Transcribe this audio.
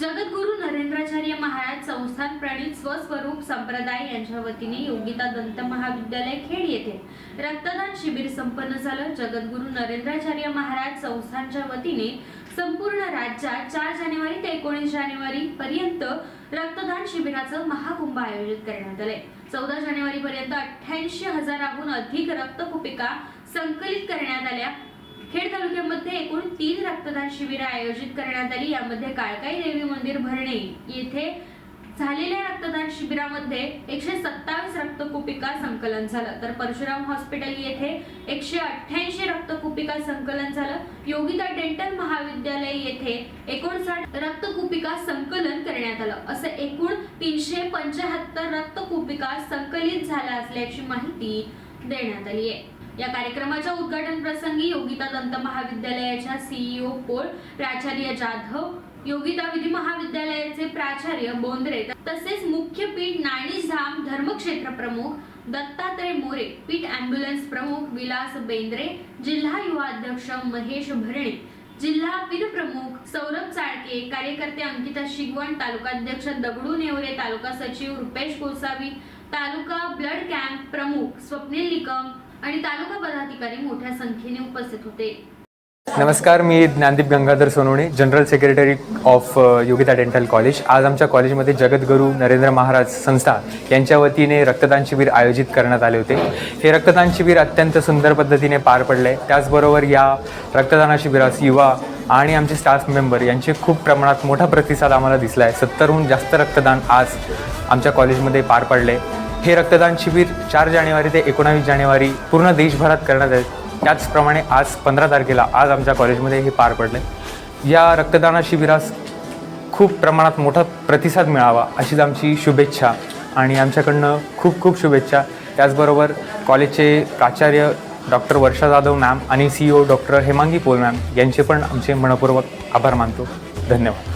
जगद्गुरु नरेंद्राचार्य महाराज संस्थान प्रणित स्वस्वरूप संप्रदाय यांच्या वतीने योगिता दंत महाविद्यालय खेड येथे रक्तदान शिबिर संपन्न झालं. जगद्गुरु नरेंद्राचार्य महाराज संस्थानच्या वतीने संपूर्ण राज्यात चार जानेवारी ते एकोणीस जानेवारी पर्यंत रक्तदान शिबिराचं महाकुंभ आयोजित करण्यात आले. चौदा जानेवारी पर्यंत अठ्ठ्याऐंशी हजाराहून अधिक रक्तकुपिका संकलित करण्यात आल्या. खेड तालुक्यामध्ये एकूण तीन रक्तदान शिबिरं आयोजित करण्यात आली. यामध्ये काळकाई देवी मंदिर भरणे येथे झालेल्या रक्तदान शिबिरामध्ये एकशे सत्तावीस रक्तकुपिका संकलन झालं. तर परशुराम हॉस्पिटल येथे एकशे अठ्ठ्याऐंशी रक्तकुपिका संकलन झालं. योगिता डेंटल महाविद्यालय येथे एकोणसाठ रक्तकुपिका संकलन करण्यात आलं. असं एकूण तीनशे पंचाहत्तर रक्तकुपिका संकलित झाल्या असल्याची माहिती देण्यात आली आहे. या कार्यक्रमाच्या उद्घाटन प्रसंगी योगिता दंत महाविद्यालयाच्या सीईओ पोळ प्राचार्य जाधव योगिता विधी महाविद्यालयाचे प्राचार्य बोंद्रे तसेच मुख्य पीठ नाणीझाम धर्मक्षेत्र प्रमुख दत्तात्रय मोरे पीठ अँब्युलन्स प्रमुख विलास बेंद्रे जिल्हा युवा अध्यक्ष महेश भरणे जिल्हा पीठ प्रमुख सौरभ चाळके कार्यकर्ते अंकिता शिगवण तालुकाध्यक्ष दगडू नेवरे तालुका सचिव रुपेश गोसावी तालुका ब्लड कॅम्प प्रमुख स्वप्नील निकम आणि तालुका पदाधिकारी मोठ्या संख्येने उपस्थित होते. नमस्कार मी Dnyandeep Gangadhar Sonawane general secretary of Yogita dental college आज आमच्या कॉलेजमध्ये जगद्गुरू नरेंद्र महाराज संस्था यांच्या वतीने रक्तदान शिबिर आयोजित करण्यात आले होते. हे रक्तदान शिबिर अत्यंत सुंदर पद्धतीने पार पडले त्याचबरोबर या रक्तदान शिबिरास युवा आणि आमचे स्टाफ मेंबर यांचे खूप प्रमाणात मोठा प्रतिसाद आम्हाला दिसला आहे सत्तरहून जास्त रक्तदान आज आमच्या कॉलेजमध्ये पार पडले. हे रक्तदान शिबिर चार जानेवारी ते एकोणावीस जानेवारी पूर्ण देशभरात करण्यात आहे त्याचप्रमाणे आज पंधरा तारखेला आज आमच्या कॉलेजमध्ये हे पार पडले. या रक्तदाना शिबिरास खूप प्रमाणात मोठा प्रतिसाद मिळावा अशीच आमची शुभेच्छा. आणि आमच्याकडनं खूप खूप शुभेच्छा. त्याचबरोबर कॉलेजचे प्राचार्य डॉक्टर वर्षा जाधव मॅम आणि C O doctor Hemangi Pol ma'am यांचे पण आमचे मनपूर्वक आभार मानतो. धन्यवाद.